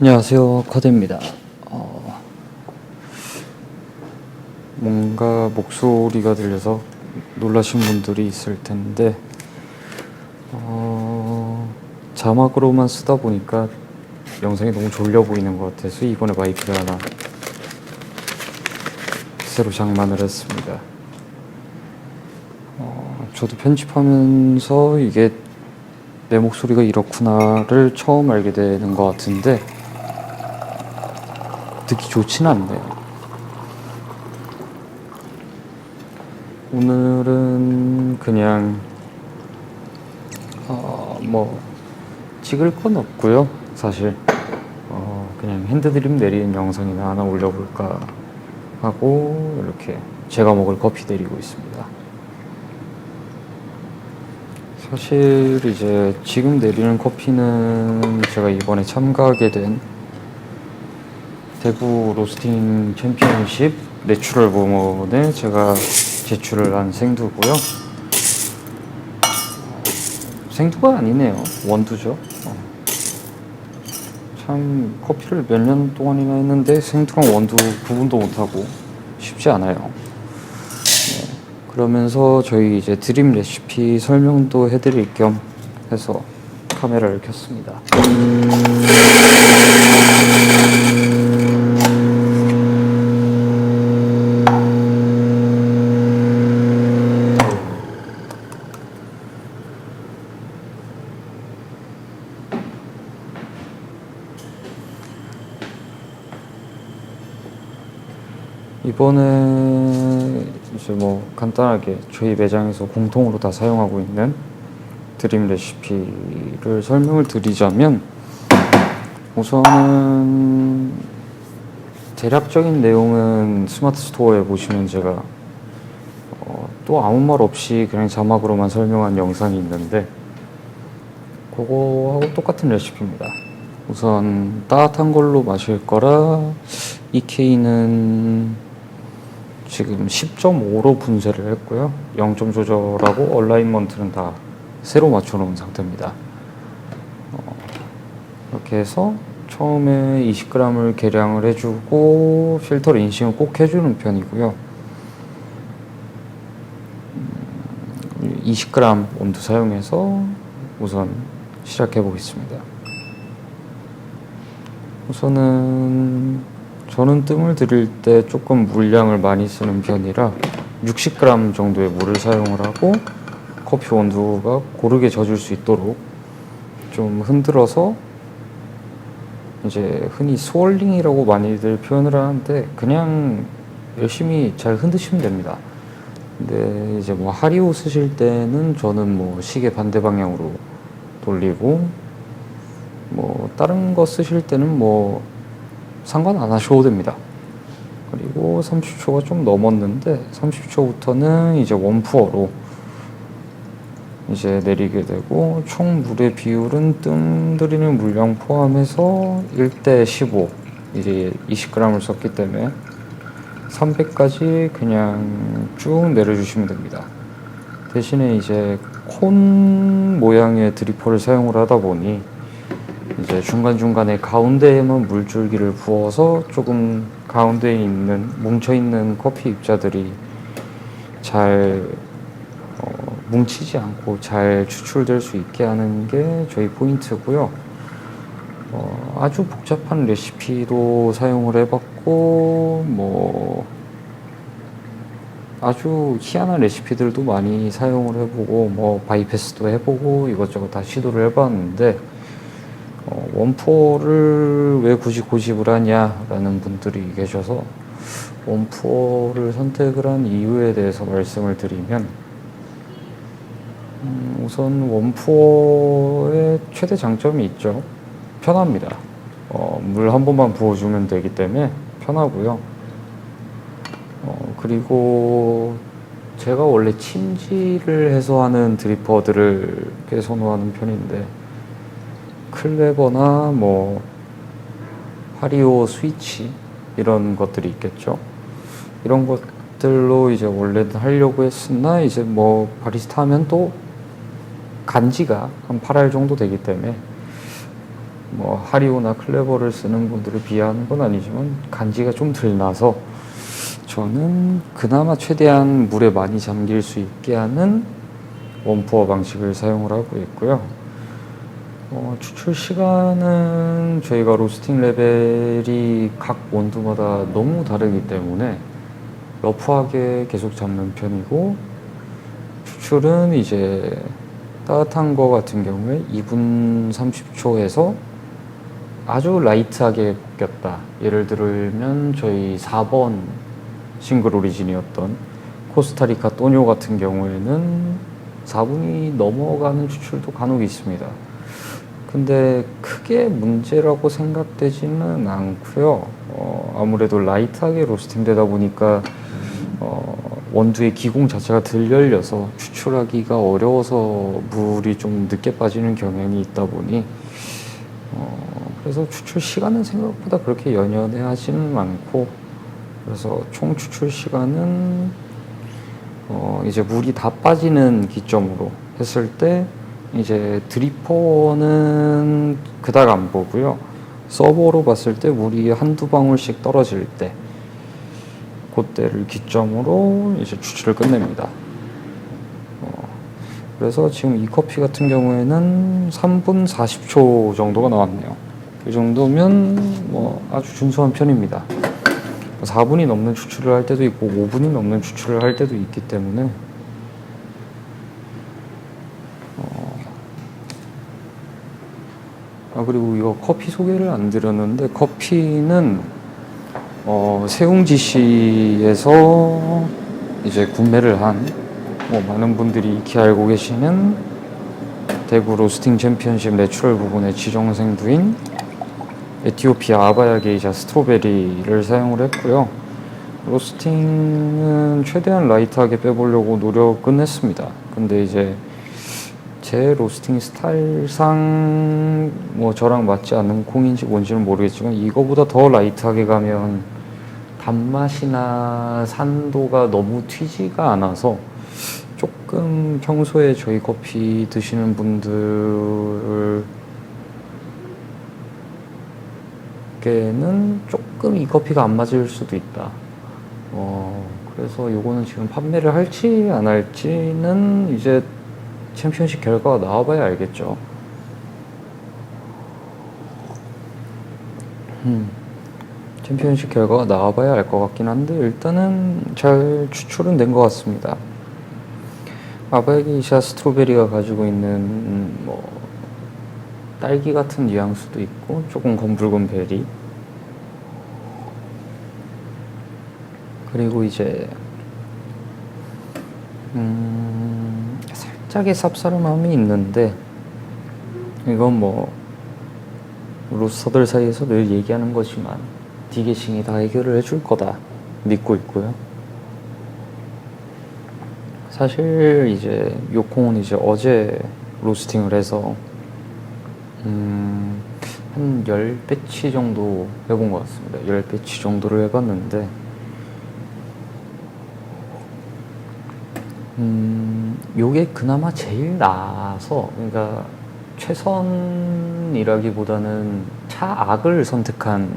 안녕하세요. 커드입니다. 어, 뭔가 목소리가 들려서 놀라신 분들이 있을 텐데, 어, 자막으로만 쓰다 보니까 영상이 너무 졸려 보이는 것 같아서 이번에 마이크를 하나 새로 장만을 했습니다. 어, 저도 편집하면서 이게 내 목소리가 이렇구나를 처음 알게 되는 것 같은데, 듣기 좋진 않네요. 오늘은 그냥 어, 뭐 찍을 건 없고요. 사실 어, 그냥 핸드드립 내리는 영상이나 하나 올려볼까 하고 이렇게 제가 먹을 커피 내리고 있습니다. 사실 이제 지금 내리는 커피는 제가 이번에 참가하게 된 대구 로스팅 챔피언십 내추럴 부문에 제가 제출을 한 생두고요. 생두가 아니네요. 원두죠. 어. 참 커피를 몇 년 동안이나 했는데 생두랑 원두 구분도 못하고 쉽지 않아요. 네. 그러면서 저희 이제 드림 레시피 설명도 해드릴 겸 해서 카메라를 켰습니다. 이번에 이제 뭐 간단하게 저희 매장에서 공통으로 다 사용하고 있는 드림 레시피를 설명을 드리자면 우선은 대략적인 내용은 스마트 스토어에 보시면 제가 어, 또 아무 말 없이 그냥 자막으로만 설명한 영상이 있는데 그거하고 똑같은 레시피입니다. 우선 따뜻한 걸로 마실 거라 EK는 지금 10.5로 분쇄를 했고요. 0점 조절하고 얼라인먼트는 다 새로 맞춰놓은 상태입니다. 어, 이렇게 해서 처음에 20g을 계량을 해주고 필터 인식은 꼭 해주는 편이고요. 음, 20g 온도 사용해서 우선 시작해 보겠습니다. 우선은 저는 뜸을 들일 때 조금 물량을 많이 쓰는 편이라 60g 정도의 물을 사용을 하고 커피 온도가 고르게 젖을 수 있도록 좀 흔들어서 이제 흔히 스월링이라고 많이들 표현을 하는데 그냥 열심히 잘 흔드시면 됩니다. 근데 이제 뭐 하리오 쓰실 때는 저는 뭐 시계 반대 방향으로 돌리고 뭐 다른 거 쓰실 때는 뭐 상관 안 하셔도 됩니다. 그리고 30초가 좀 넘었는데 30초부터는 이제 원푸어로 이제 내리게 되고 총 물의 비율은 뜸 들이는 물량 포함해서 1대 15 이제 20g을 썼기 때문에 300까지 그냥 쭉 내려주시면 됩니다. 대신에 이제 콘 모양의 드리퍼를 사용을 하다 보니 이제 중간중간에 가운데에만 물줄기를 부어서 조금 가운데에 있는 뭉쳐있는 커피 입자들이 잘 어, 뭉치지 않고 잘 추출될 수 있게 하는 게 저희 포인트고요. 어, 아주 복잡한 레시피도 사용을 해봤고 뭐 아주 희한한 레시피들도 많이 사용을 해보고 뭐 바이패스도 해보고 이것저것 다 시도를 해봤는데 어, 원포를 왜 굳이 고집을 하냐라는 분들이 계셔서 원포를 선택을 한 이유에 대해서 말씀을 드리면 음, 우선 원포의 최대 장점이 있죠. 편합니다. 어, 물 한 번만 부어주면 되기 때문에 편하고요. 어, 그리고 제가 원래 침지를 해서 하는 드리퍼들을 꽤 선호하는 편인데 클레버나 뭐 파리오 스위치 이런 것들이 있겠죠. 이런 것들로 이제 원래는 하려고 했으나 이제 뭐 바리스타 하면 또 간지가 한 8알 정도 되기 때문에 뭐 하리오나 클레버를 쓰는 분들을 비하하는 건 아니지만 간지가 좀 덜 나서 저는 그나마 최대한 물에 많이 잠길 수 있게 하는 원푸어 방식을 사용을 하고 있고요. 어, 추출 시간은 저희가 로스팅 레벨이 각 원두마다 너무 다르기 때문에 러프하게 계속 잡는 편이고 추출은 이제 따뜻한 거 같은 경우에 2분 30초에서 아주 라이트하게 볶였다. 예를 들면 저희 4번 싱글 오리진이었던 코스타리카 또뇨 같은 경우에는 4분이 넘어가는 추출도 간혹 있습니다. 근데 크게 문제라고 생각되지는 않고요. 어, 아무래도 라이트하게 로스팅 되다 보니까 어, 원두의 기공 자체가 덜 열려서 추출하기가 어려워서 물이 좀 늦게 빠지는 경향이 있다 보니 어, 그래서 추출 시간은 생각보다 그렇게 연연해 하지는 않고 그래서 총 추출 시간은 어, 이제 물이 다 빠지는 기점으로 했을 때 이제 드리퍼는 그닥 안 보고요. 서버로 봤을 때 물이 한두 방울씩 떨어질 때 그때를 기점으로 이제 추출을 끝냅니다. 어, 그래서 지금 이 커피 같은 경우에는 3분 40초 정도가 나왔네요. 이 정도면 뭐 아주 준수한 편입니다. 4분이 넘는 추출을 할 때도 있고 5분이 넘는 추출을 할 때도 있기 때문에 아 그리고 이거 커피 소개를 안 드렸는데 커피는 어, 세웅지시에서 이제 구매를 한 뭐 많은 분들이 익히 알고 계시는 대구 로스팅 챔피언십 내추럴 부분의 지정생두인 에티오피아 아바야 게이자 스트로베리를 사용을 했고요. 로스팅은 최대한 라이트하게 빼보려고 노력은 했습니다. 근데 이제 제 로스팅 스타일상 뭐 저랑 맞지 않는 콩인지 뭔지는 모르겠지만 이거보다 더 라이트하게 가면 단맛이나 산도가 너무 튀지가 않아서 조금 평소에 저희 커피 드시는 분들께는 조금 이 커피가 안 맞을 수도 있다. 어, 그래서 요거는 지금 판매를 할지 안 할지는 이제 챔피언십 결과가 나와봐야 알겠죠. 음, 챔피언십 결과가 나와봐야 알 것 같긴 한데 일단은 잘 추출은 된 것 같습니다. 아바이기샤 스트로베리가 가지고 있는 음, 뭐 딸기 같은 뉘앙스도 있고 조금 검붉은 베리 그리고 이제 음, 살짝의 쌉싸름함이 있는데 이건 뭐 로스터들 사이에서 늘 얘기하는 거지만 디게싱이 다 해결을 해줄 거다 믿고 있고요. 사실 이제 요콩은 이제 어제 로스팅을 해서 음, 한 10배치 정도 해본 것 같습니다. 10배치 정도를 해봤는데 음, 요게 그나마 제일 나아서, 그러니까 최선이라기보다는 차악을 선택한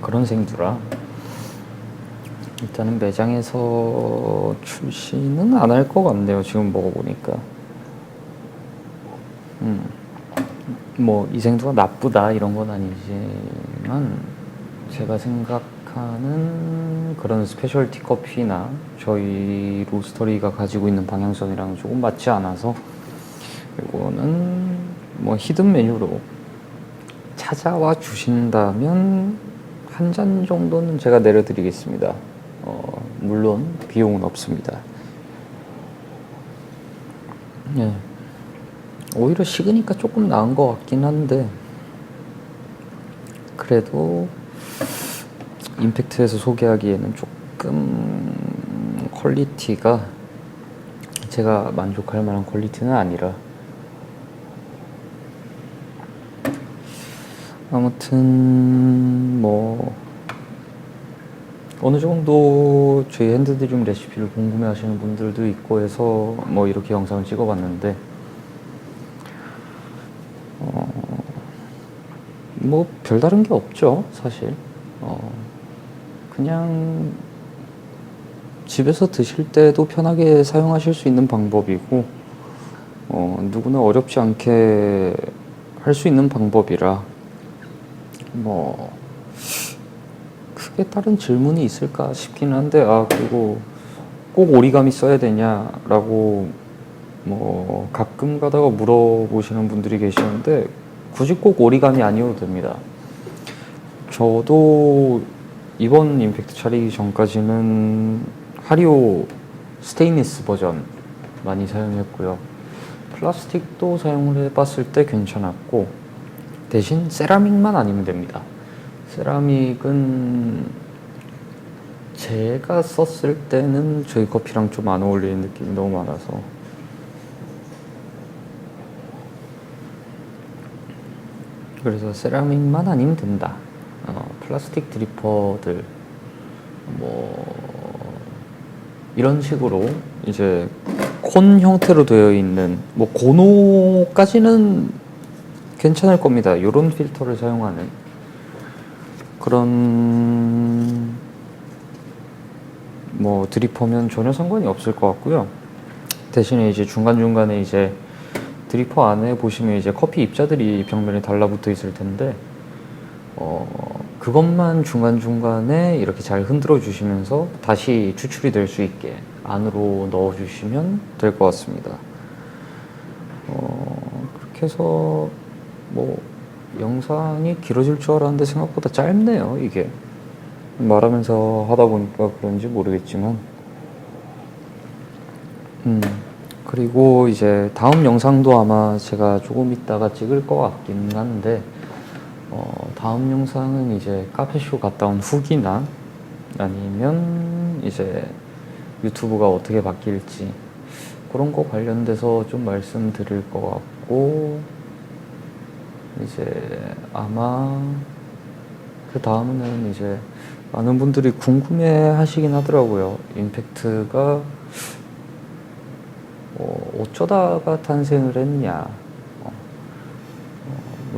그런 생두라. 일단은 매장에서 출시는 안 할 것 같네요. 지금 먹어보니까. 음, 뭐, 이 생두가 나쁘다 이런 건 아니지만, 제가 생각하는 그런 스페셜티 커피나 저희 로스터리가 가지고 있는 방향성이랑 조금 맞지 않아서, 이거는 뭐 히든 메뉴로 찾아와 주신다면 한 잔 정도는 제가 내려드리겠습니다. 어, 물론 비용은 없습니다. 예. 오히려 식으니까 조금 나은 것 같긴 한데 그래도 임팩트에서 소개하기에는 조금 퀄리티가 제가 만족할 만한 퀄리티는 아니라 아무튼 뭐 어느 정도 저희 핸드드림 레시피를 궁금해 하시는 분들도 있고 해서 뭐 이렇게 영상을 찍어봤는데 어, 뭐 별다른 게 없죠, 사실. 어, 그냥 집에서 드실 때도 편하게 사용하실 수 있는 방법이고, 어, 누구나 어렵지 않게 할 수 있는 방법이라, 뭐, 크게 다른 질문이 있을까 싶긴 한데, 아, 그리고 꼭 오리가미 써야 되냐라고 뭐 가끔 가다가 물어보시는 분들이 계시는데 굳이 꼭 오리가미 아니어도 됩니다. 저도 이번 임팩트 차리기 전까지는 하리오 스테인리스 버전 많이 사용했고요. 플라스틱도 사용을 해봤을 때 괜찮았고 대신 세라믹만 아니면 됩니다. 세라믹은 제가 썼을 때는 저희 커피랑 좀 안 어울리는 느낌이 너무 많아서 그래서 세라믹만 아니면 된다. 어, 플라스틱 드리퍼들 뭐 이런 식으로 이제 콘 형태로 되어 있는 뭐 고노까지는 괜찮을 겁니다. 이런 필터를 사용하는 그런 뭐 드리퍼면 전혀 상관이 없을 것 같고요. 대신에 이제 중간 중간에 이제 드리퍼 안에 보시면 이제 커피 입자들이 벽면에 달라붙어 있을 텐데 어 그것만 중간 중간에 이렇게 잘 흔들어 주시면서 다시 추출이 될 수 있게 안으로 넣어 주시면 될 것 같습니다. 어 그렇게 해서 뭐 영상이 길어질 줄 알았는데 생각보다 짧네요 이게. 말하면서 하다 보니까 그런지 모르겠지만 음 그리고 이제 다음 영상도 아마 제가 조금 있다가 찍을 것 같긴 한데 어 다음 영상은 이제 카페쇼 갔다 온 후기나 아니면 이제 유튜브가 어떻게 바뀔지 그런 거 관련돼서 좀 말씀드릴 것 같고 이제 아마 그 다음은 이제 많은 분들이 궁금해 하시긴 하더라고요. 임팩트가 어, 어쩌다가 탄생을 했냐.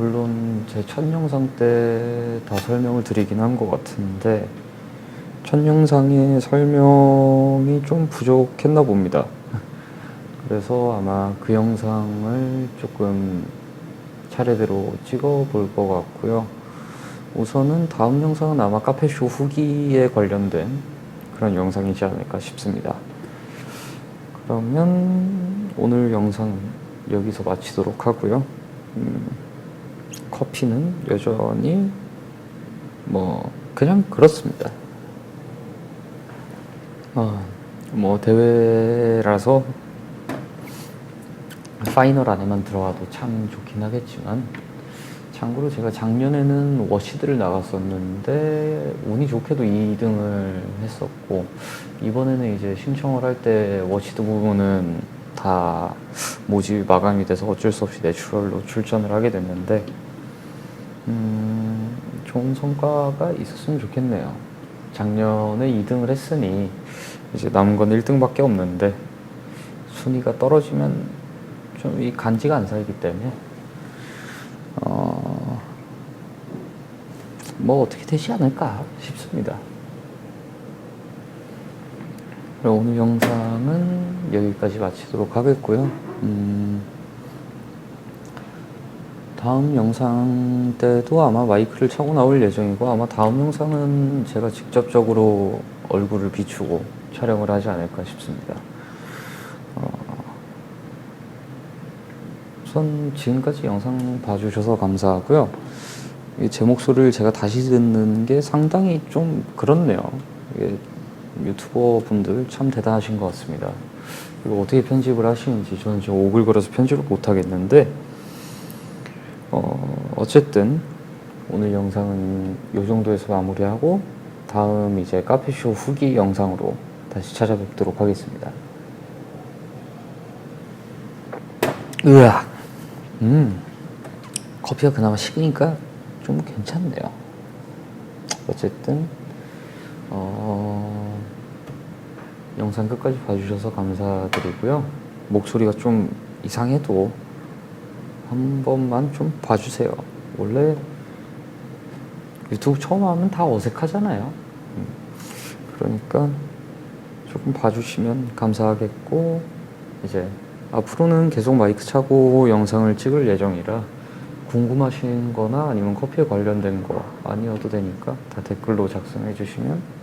물론 제 첫 영상 때 다 설명을 드리긴 한 것 같은데 첫 영상의 설명이 좀 부족했나 봅니다. 그래서 아마 그 영상을 조금 차례대로 찍어 볼 것 같고요. 우선은 다음 영상은 아마 카페쇼 후기에 관련된 그런 영상이지 않을까 싶습니다. 그러면 오늘 영상은 여기서 마치도록 하고요. 음, 커피는 여전히 뭐 그냥 그렇습니다. 어, 뭐 대회라서 파이널 안에만 들어와도 참 좋긴 하겠지만 참고로 제가 작년에는 워시드를 나갔었는데 운이 좋게도 2등을 했었고 이번에는 이제 신청을 할 때 워시드 부분은 다 모집이 마감이 돼서 어쩔 수 없이 내추럴로 출전을 하게 됐는데 음, 좋은 성과가 있었으면 좋겠네요. 작년에 2등을 했으니 이제 남은 건 1등밖에 없는데 순위가 떨어지면 좀 이 간지가 안 살기 때문에 어, 뭐 어떻게 되지 않을까 싶습니다. 오늘 영상은 여기까지 마치도록 하겠고요. 음, 다음 영상 때도 아마 마이크를 차고 나올 예정이고 아마 다음 영상은 제가 직접적으로 얼굴을 비추고 촬영을 하지 않을까 싶습니다. 우선 지금까지 영상 봐주셔서 감사하고요. 제 목소리를 제가 다시 듣는 게 상당히 좀 그렇네요. 유튜버 분들 참 대단하신 것 같습니다. 이거 어떻게 편집을 하시는지 저는 지금 오글거려서 편집을 못 하겠는데, 어, 어쨌든 오늘 영상은 이 정도에서 마무리하고 다음 이제 카페쇼 후기 영상으로 다시 찾아뵙도록 하겠습니다. 으악! 음, 커피가 그나마 식으니까 좀 괜찮네요. 어쨌든, 어, 영상 끝까지 봐주셔서 감사드리고요. 목소리가 좀 이상해도 한 번만 좀 봐주세요. 원래 유튜브 처음 하면 다 어색하잖아요. 음, 그러니까 조금 봐주시면 감사하겠고 이제 앞으로는 계속 마이크 차고 영상을 찍을 예정이라 궁금하신 거나 아니면 커피에 관련된 거 아니어도 되니까 다 댓글로 작성해 주시면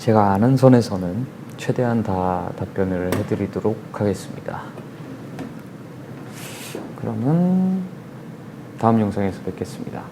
제가 아는 선에서는 최대한 다 답변을 해드리도록 하겠습니다. 그러면 다음 영상에서 뵙겠습니다.